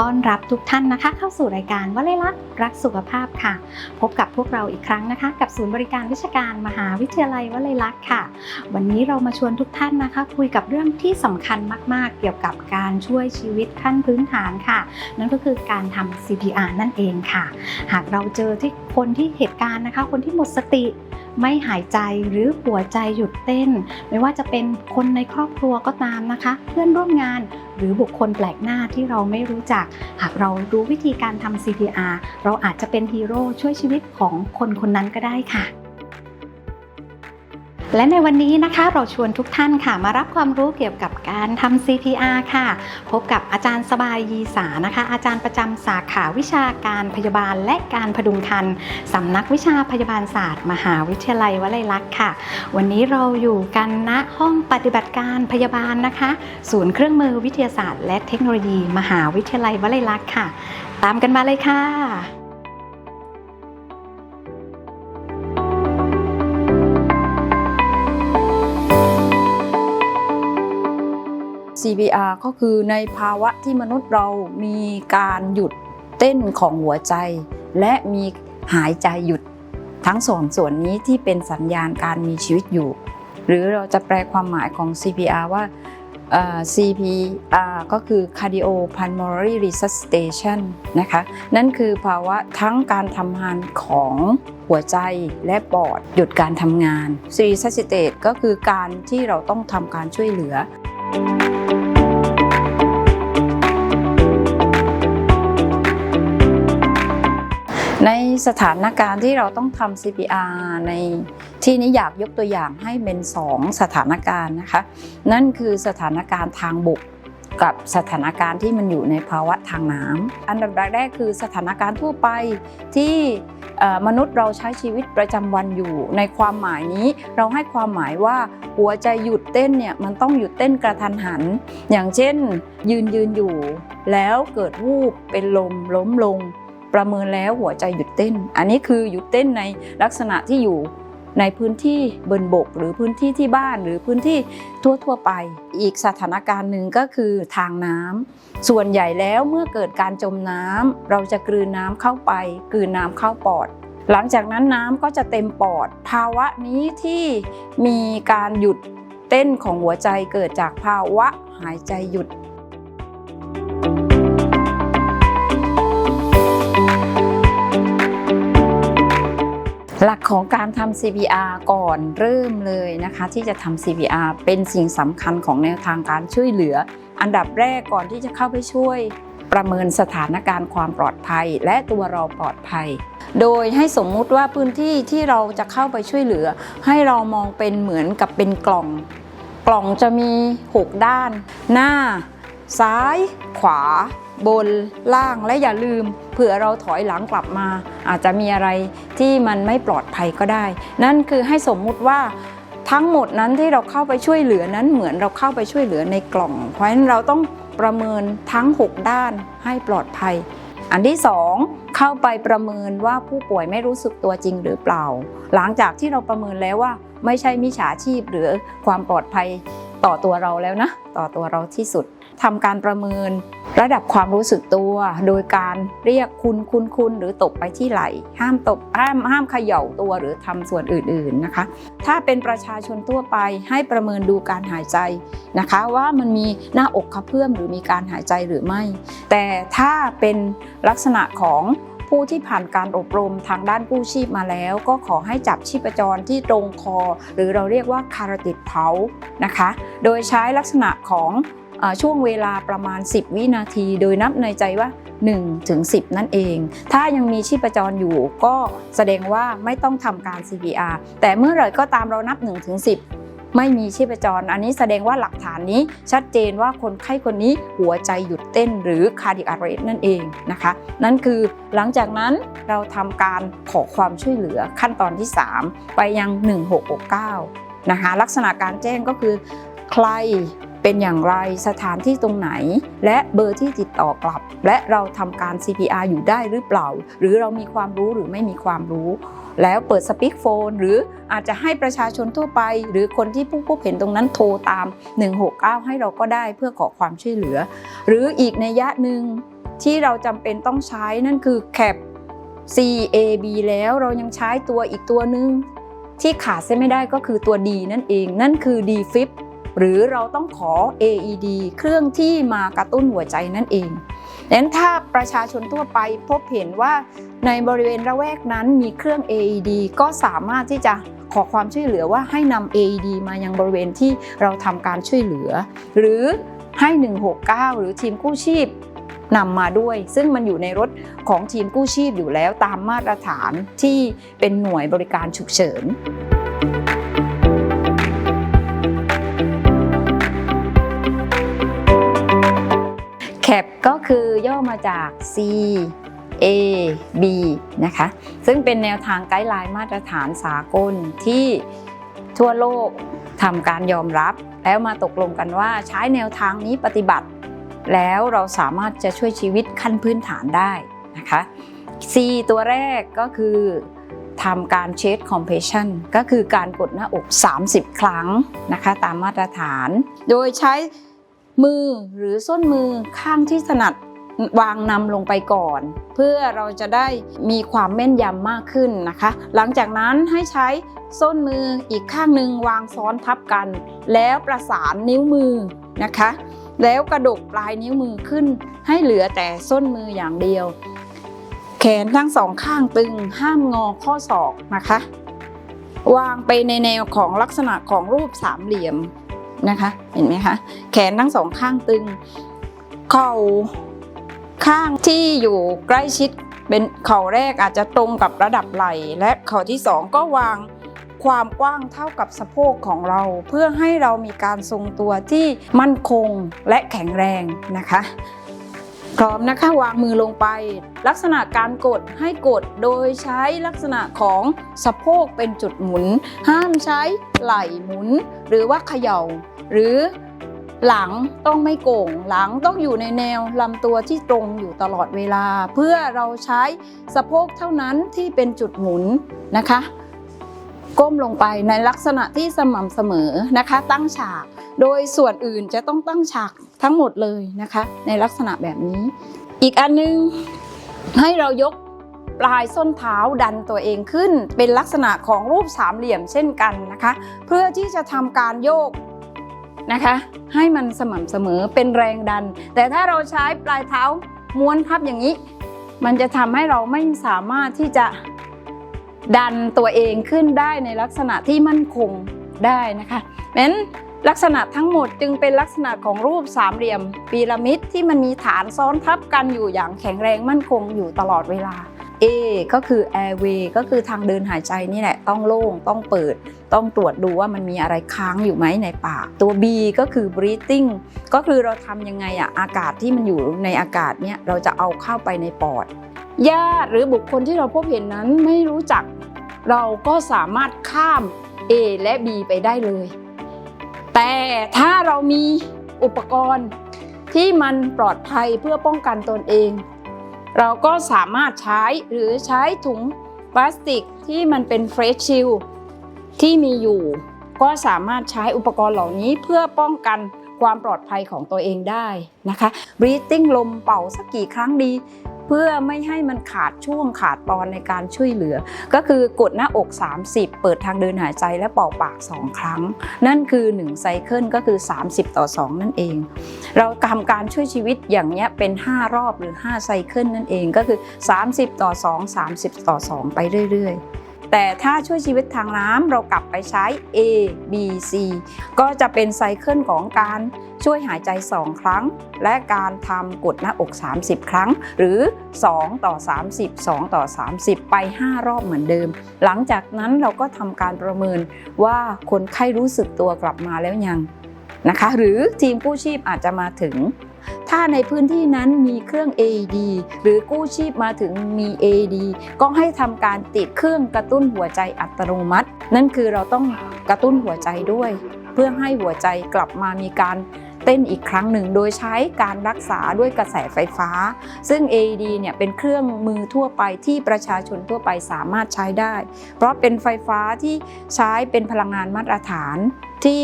ต้อนรับทุกท่านนะคะ เข้าสู่รายการวลัยลักษณ์รักสุขภาพค่ะ พบกับพวกเราอีกครั้งนะคะ กับศูนย์บริการวิชาการมหาวิทยาลัยวลัยลักษณ์ค่ะ วันนี้เรามาชวนทุกท่านนะคะ คุยกับเรื่องที่สำคัญมาก ๆ เกี่ยวกับการช่วยชีวิตขั้นพื้นฐานค่ะ นั่นก็คือการทำ CPR นั่นเองค่ะ หากเราเจอที่คนที่เหตุการณ์นะคะ คนที่หมดสติไม่หายใจหรือหัวใจหยุดเต้น ไม่ว่าจะเป็นคนในครอบครัวก็ตามนะคะ เพื่อนร่วมงาน หรือบุคคลแปลกหน้าที่เราไม่รู้จัก หากเรารู้วิธีการทำ CPR เราอาจจะเป็นฮีโร่ช่วยชีวิตของคนคนนั้นก็ได้ค่ะ และในวันนี้นะคะเราชวนทุกท่านค่ะมารับความรู้เกี่ยวกับการทำ CPR ค่ะ พบกับอาจารย์สบายยีสานะคะ อาจารย์ประจำสาขาวิชาการพยาบาลและการพดุงคันสำนักวิชาพยาบาลศาสตร์ มหาวิทยาลัยวลัยลักษณ์ค่ะ วันนี้เราอยู่กันณห้องปฏิบัติการพยาบาลนะคะ ศูนย์เครื่องมือวิทยาศาสตร์ และเทคโนโลยี มหาวิทยาลัยวลัยลักษณ์ค่ะ ตามกันมาเลยค่ะ CPR ก็คือในภาวะที่มนุษย์เรามีการหยุดเต้นของหัวใจ และมีหายใจหยุดทั้งสองส่วนนี้ที่เป็นสัญญาณการมีชีวิตอยู่ หรือเราจะแปลความหมายของ CPR ว่า CPR ก็คือ Cardiopulmonary Resuscitation นะคะ นั่นคือภาวะทั้งการทำงานของหัวใจและปอดหยุดการทำงาน Resuscitate ก็คือการที่เราต้องทำการช่วยเหลือใน สถานการณ์ที่เราต้องทำ CPR ในที่นี้อยากยกตัวอย่างให้เป็น2สถานการณ์นะคะ นั่นคือสถานการณ์ทางบกกับสถานการณ์ที่มันอยู่ในภาวะทางน้ำอันดับแรกคือสถานการณ์ทั่วไปที่มนุษย์เราใช้ชีวิตประจำวันอยู่ ในความหมายนี้เราให้ความหมายว่าหัวใจหยุดเต้นเนี่ยมันต้องหยุดเต้นกระทันหัน อย่างเช่น ยืนยืนอยู่ แล้วเกิดวูบเป็นลมล้มลง ประเมินแล้วหัวใจหยุดเต้น อันนี้คือหยุดเต้นในลักษณะที่อยู่ในพื้นที่บนบก หรือพื้นที่ที่บ้านหรือพื้นที่ทั่วๆไป อีกสถานการณ์หนึ่งก็คือทางน้ำส่วนใหญ่แล้วเมื่อเกิดการจมน้ำเราจะกลืนน้ำเข้าไป กลืนน้ำเข้าปอด หลังจากนั้นน้ำก็จะเต็มปอด ภาวะนี้ที่มีการหยุดเต้นของหัวใจเกิดจากภาวะหายใจหยุด หลักของการทำ CPR ก่อนเริ่มเลยนะคะที่จะทำ CPR เป็นสิ่งสำคัญของแนวทางการช่วยเหลือ อันดับแรกก่อนที่จะเข้าไปช่วยประเมินสถานการณ์ความปลอดภัย และตัวเราปลอดภัย โดยให้สมมุติว่าพื้นที่ที่เราจะเข้าไปช่วยเหลือ ให้เรามองเป็นเหมือนกับเป็นกล่อง กล่องจะมี 6 ด้าน หน้า ซ้าย ขวา บน ล่างและอย่าลืม เผื่อเราถอยหลังกลับมา อาจจะมีอะไรที่มันไม่ปลอดภัยก็ได้ นั่นคือให้สมมุติว่าทั้งหมดนั้นที่เราเข้าไปช่วยเหลือนั้นเหมือนเราเข้าไปช่วยเหลือในกล่อง เพราะฉะนั้นเราต้องประเมินทั้ง 6 ด้านให้ปลอดภัย อันที่ 2 เข้าไปประเมินว่าผู้ป่วยไม่รู้สึกตัวจริงหรือเปล่า หลังจากที่เราประเมินแล้วว่า ไม่ใช่มิจฉาชีพหรือความปลอดภัยต่อตัวเราแล้วนะ ต่อตัวเราที่สุด ทำการประเมิน ระดับความรู้สึกตัว โดยการเรียกคุณคุณคุณหรือตบไปที่ไหล่ห้ามตบห้ามห้ามเขย่าตัวหรือทำส่วนอื่นๆนะคะ ถ้าเป็นประชาชนทั่วไปให้ประเมินดูการหายใจนะคะ ว่ามันมีหน้าอกกระเพื่อมหรือมีการหายใจหรือไม่ แต่ถ้าเป็นลักษณะของผู้ที่ผ่านการอบรมทางด้านกู้ชีพมาแล้ว ก็ขอให้จับชีพจรที่ตรงคอ หรือเราเรียกว่าคาราติดเท้านะคะ โดยใช้ลักษณะของ ช่วงเวลาประมาณ 10 วินาที โดยนับในใจว่า1ถึง10 นั่นเอง ถ้ายังมีชีพจรอยู่ก็แสดงว่าไม่ต้องทำการ CPR แต่เมื่อไหร่ก็ตามเรานับ1ถึง10ไม่มีชีพจร อันนี้แสดงว่าหลักฐานนี้ชัดเจนว่าคนไข้คนนี้หัวใจหยุดเต้นหรือ cardiac arrest นั่นเองนะคะ นั่นคือหลังจากนั้นเราทำการขอความช่วยเหลือขั้นตอนที่ 3 ไปยัง 1669 นะคะ ลักษณะการแจ้งก็คือใคร เป็นอย่างไรสถานที่ตรงไหน และเบอร์ที่ติดต่อกลับ และเราทำการ CPR อยู่ได้หรือเปล่า หรือเรามีความรู้หรือไม่มีความรู้ แล้วเปิดสปีกโฟนหรืออาจจะให้ประชาชนทั่วไป หรือคนที่ผู้พบเห็นตรงนั้นโทรตาม 169 ให้เราก็ได้เพื่อขอความช่วยเหลือ หรืออีกในยะหนึ่งที่เราจำเป็นต้องใช้นั่นคือ CAP CAB แล้วเรายังใช้ตัวอีกตัวหนึ่งที่ขาดเส้นไม่ได้ก็คือตัว D นั่นเอง นั่นคือ DFib หรือเราต้องขอ AED เครื่องที่มากระตุ้นหัวใจนั่นเองดังนั้นถ้าประชาชนทั่วไปพบเห็นว่าในบริเวณระแวกนั้นมีเครื่อง AED ก็สามารถที่จะขอความช่วยเหลือว่าให้นำ AED มายังบริเวณที่เราทำการช่วยเหลือ หรือให้ 169 หรือทีมกู้ชีพนำมาด้วย ซึ่งมันอยู่ในรถของทีมกู้ชีพอยู่แล้วตามมาตรฐานที่เป็นหน่วยบริการฉุกเฉิน CAP ก็คือย่อมาจาก C A B นะคะ ซึ่งเป็นแนวทางไกด์ไลน์มาตรฐานสากลที่ทั่วโลกทำการยอมรับ แล้วมาตกลงกันว่าใช้แนวทางนี้ปฏิบัติ แล้วเราสามารถจะช่วยชีวิตขั้นพื้นฐานได้นะคะ C ตัวแรกก็คือทำการเช s คอมเพ s ชันก็คือการกดหน้าอก 30 ครั้งนะคะตามมาตรฐาน โดยใช้ มือหรือส้นมือข้างที่ถนัดวางนำลงไปก่อน เพื่อเราจะได้มีความแม่นยำมากขึ้นนะคะ หลังจากนั้นให้ใช้ส้นมืออีกข้างหนึ่งวางซ้อนทับกัน แล้วประสานนิ้วมือนะคะ แล้วกระดกปลายนิ้วมือขึ้น ให้เหลือแต่ส้นมืออย่างเดียว แขนทั้งสองข้างตึงห้ามงอข้อศอกนะคะ วางไปในแนวของลักษณะของรูปสามเหลี่ยม นะคะ เห็นไหมคะ แขนทั้งสองข้างตึง เข่าข้างที่อยู่ใกล้ชิดเป็นเข่าแรกอาจจะตรงกับระดับไหล่ และเข่าที่สองก็วางความกว้างเท่ากับสะโพกของเรา เพื่อให้เรามีการทรงตัวที่มั่นคงและแข็งแรงนะคะ พร้อมนะคะวางมือลงไป ลักษณะการกดให้กดโดยใช้ลักษณะของสะโพกเป็นจุดหมุน ห้ามใช้ไหล่หมุน หรือว่าเขย่า หรือหลังต้องไม่โก่งหลังต้องอยู่ในแนวลำตัวที่ตรงอยู่ตลอดเวลา เพื่อเราใช้สะโพกเท่านั้นที่เป็นจุดหมุนนะคะ ก้มลงไปในลักษณะที่สม่ำเสมอนะคะ ตั้งฉาก โดยส่วนอื่นจะต้องตั้งฉาก ทั้งหมดเลยนะคะ ในลักษณะแบบนี้ อีกอันนึงให้เรายกปลายส้นเท้าดันตัวเองขึ้น เป็นลักษณะของรูปสามเหลี่ยมเช่นกันนะคะ เพื่อที่จะทำการโยกนะคะให้มันสม่ำเสมอเป็นแรงดัน แต่ถ้าเราใช้ปลายเท้าม้วนพับอย่างนี้ มันจะทำให้เราไม่สามารถที่จะดันตัวเองขึ้นได้ในลักษณะที่มั่นคงได้นะคะเพราะฉะนั้น ลักษณะทั้งหมดจึงเป็นลักษณะของรูปสามเหลี่ยมพีระมิดที่มันมีฐานซ้อนทับกันอยู่อย่างแข็งแรงมั่นคงอยู่ตลอดเวลา A ก็คือ airway ก็คือทางเดินหายใจนี่แหละ ต้องโล่ง ต้องเปิด ต้องตรวจดูว่ามันมีอะไรค้างอยู่ไหมในปาก ตัว B ก็คือ breathing ก็คือเราทำยังไงอะอากาศที่มันอยู่ในอากาศเนี่ยเราจะเอาเข้าไปในปอด ญาติหรือบุคคลที่เราพบเห็นนั้นไม่รู้จัก เราก็สามารถข้าม A และ B ไปได้เลย แต่ถ้าเรามีอุปกรณ์ที่มันปลอดภัยเพื่อป้องกันตนเอง เราก็สามารถใช้หรือใช้ถุงพลาสติกที่มันเป็นเฟรชชิลที่มีอยู่ ก็สามารถใช้อุปกรณ์เหล่านี้เพื่อป้องกันความปลอดภัยของตัวเองได้นะคะ breathing ลมเป่าสักกี่ครั้งดี เพื่อไม่ให้มันขาดช่วงขาดตอนในการช่วยเหลือ ก็คือกดหน้าอก 30 เปิดทางเดินหายใจและเป่าปาก 2 ครั้ง นั่นคือ1ไซเคิลก็คือ 30 ต่อ 2 นั่นเอง เราทำการช่วยชีวิตอย่างเนี้ยเป็น 5 รอบหรือ5ไซเคิลนั่นเองก็คือ 30 ต่อ 2 30 ต่อ 2 ไปเรื่อย ๆ แต่ถ้าช่วยชีวิตทางน้ำเรากลับไปใช้ A B C ก็จะเป็นไซเคิลของการช่วยหายใจ 2 ครั้ง และการทำกดหน้าอก 30 ครั้ง หรือ 2 ต่อ 30 2 ต่อ 30 ไป 5 รอบเหมือนเดิม หลังจากนั้นเราก็ทำการประเมินว่าคนไข้รู้สึกตัวกลับมาแล้วยังนะคะ หรือทีมกู้ชีพอาจจะมาถึง ถ้าในพื้นที่นั้นมีเครื่อง AED หรือกู้ชีพมาถึงมี AED ก็ให้ทำการติดเครื่องกระตุ้นหัวใจอัตโนมัติ นั่นคือเราต้องกระตุ้นหัวใจด้วย เพื่อให้หัวใจกลับมามีการเต้นอีกครั้งหนึ่งโดยใช้การรักษาด้วยกระแสไฟฟ้า ซึ่ง AED เนี่ยเป็นเครื่องมือทั่วไปที่ประชาชนทั่วไปสามารถใช้ได้ เพราะเป็นไฟฟ้าที่ใช้เป็นพลังงานมาตรฐานที่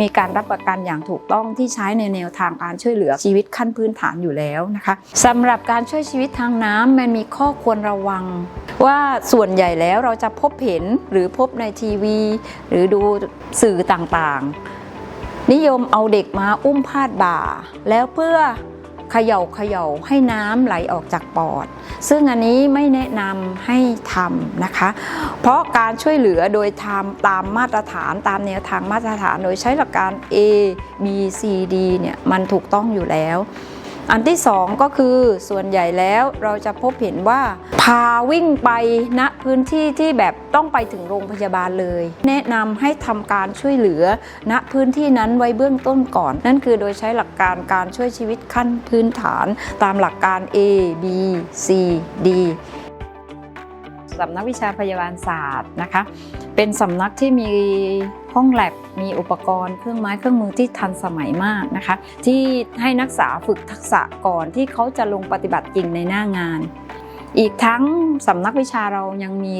มีการรับประกันอย่างถูกต้องที่ใช้ในแนวทางการช่วยเหลือชีวิตขั้นพื้นฐานอยู่แล้วนะคะสำหรับการช่วยชีวิตทางน้ำมันมีข้อควรระวัง ว่าส่วนใหญ่แล้วเราจะพบเห็นหรือพบในทีวี หรือดูสื่อต่างๆ นิยมเอาเด็กมาอุ้มพาดบ่า แล้วเพื่อ เขย่าเขย่าให้น้ำไหลออกจากปอด ซึ่งอันนี้ไม่แนะนำให้ทำนะคะ เพราะการช่วยเหลือโดยทำตามมาตรฐานตามแนวทางมาตรฐานโดยใช้หลักการ A B C D เนี่ยมันถูกต้องอยู่แล้ว อันที่สองก็คือส่วนใหญ่แล้วเราจะพบเห็นว่า พาวิ่งไปณพื้นที่ที่แบบต้องไปถึงโรงพยาบาลเลย แนะนำให้ทำการช่วยเหลือณพื้นที่นั้นไว้เบื้องต้นก่อน นั่นคือโดยใช้หลักการการช่วยชีวิตขั้นพื้นฐาน ตามหลักการ A B C D สำนักวิชาพยาบาลศาสตร์นะคะ เป็นสำนักที่มีห้องแลบมีอุปกรณ์เครื่องไม้เครื่องมือที่ทันสมัยมากนะคะ ที่ให้นักศึกษาฝึกทักษะก่อนที่เขาจะลงปฏิบัติจริงในหน้างาน อีกทั้งสำนักวิชาเรายังมี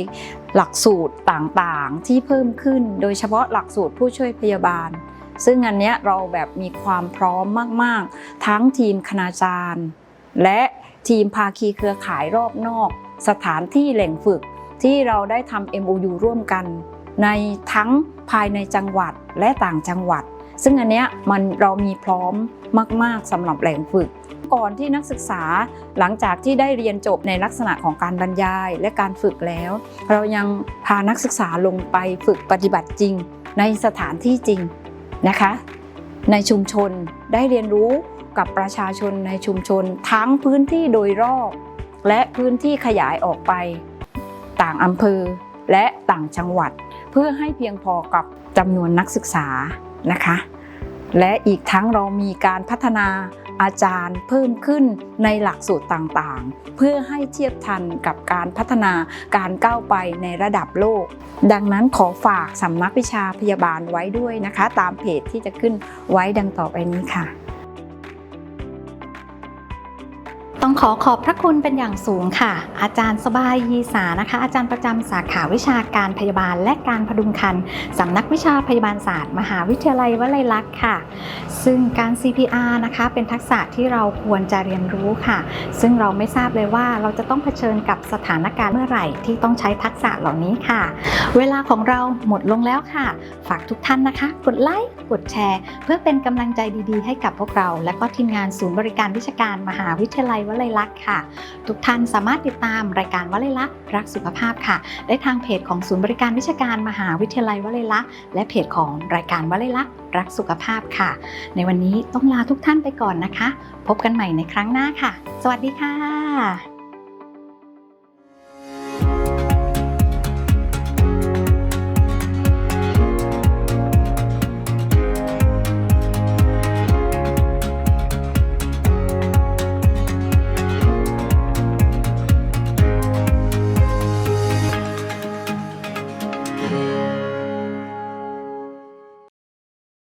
หลักสูตรต่างๆที่เพิ่มขึ้น โดยเฉพาะหลักสูตรผู้ช่วยพยาบาล ซึ่งอันเนี้ยเราแบบมีความพร้อมมาก ๆ ทั้งทีมคณาจารย์ และทีมภาคีเครือข่ายรอบนอก สถานที่แหล่งฝึกที่เราได้ทำ MOU ร่วมกัน ในทั้งภายในจังหวัดและต่างจังหวัด ซึ่งอันเนี้ยมันเรามีพร้อมมาก ๆสำหรับแหล่งฝึก ก่อนที่นักศึกษาหลังจากที่ได้เรียนจบในลักษณะของการบรรยายและการฝึกแล้ว เรายังพานักศึกษาลงไปฝึกปฏิบัติจริง ในสถานที่จริงนะคะ ในชุมชนได้เรียนรู้กับประชาชนในชุมชนทั้งพื้นที่โดยรอบ และพื้นที่ขยายออกไป ต่างอำเภอและต่างจังหวัด เพื่อให้เพียงพอกับจำนวนนักศึกษานะคะ และอีกทั้งเรามีการพัฒนาอาจารย์เพิ่มขึ้นในหลักสูตรต่างๆ เพื่อให้เทียบทันกับการพัฒนาการก้าวไปในระดับโลก ดังนั้นขอฝากสำนักวิชาพยาบาลไว้ด้วยนะคะ ตามเพจที่จะขึ้นไว้ดังต่อไปนี้ค่ะ ขอขอบพระคุณเป็นอย่างสูงค่ะ อาจารย์สบายยีสานะคะ อาจารย์ประจำสาขาวิชาการพยาบาลและการพดุงครรภ์สำนักวิชาพยาบาลศาสตร์ มหาวิทยาลัยวลัยลักษณ์ค่ะ ซึ่งการ CPR นะคะ เป็นทักษะที่เราควรจะเรียนรู้ค่ะ ซึ่งเราไม่ทราบเลยว่าเราจะต้องเผชิญกับสถานการณ์เมื่อไหร่ที่ต้องใช้ทักษะเหล่านี้ค่ะ เวลาของเราหมดลงแล้วค่ะ ฝากทุกท่านนะคะ กดไลค์กดแชร์ เพื่อเป็นกำลังใจดีๆ ให้กับพวกเรา และก็ทีมงานศูนย์บริการวิชาการมหาวิทยาลัยวลัยลัยลักษณ์ค่ะ ทุกท่านสามารถติดตามรายการวลัยลักษณ์รักสุขภาพค่ะ ได้ทางเพจของศูนย์บริการวิชาการมหาวิทยาลัยวลัยลักษณ์และเพจของรายการวลัยลักษณ์รักสุขภาพค่ะ ในวันนี้ต้องลาทุกท่านไปก่อนนะคะ พบกันใหม่ในครั้งหน้าค่ะ สวัสดีค่ะ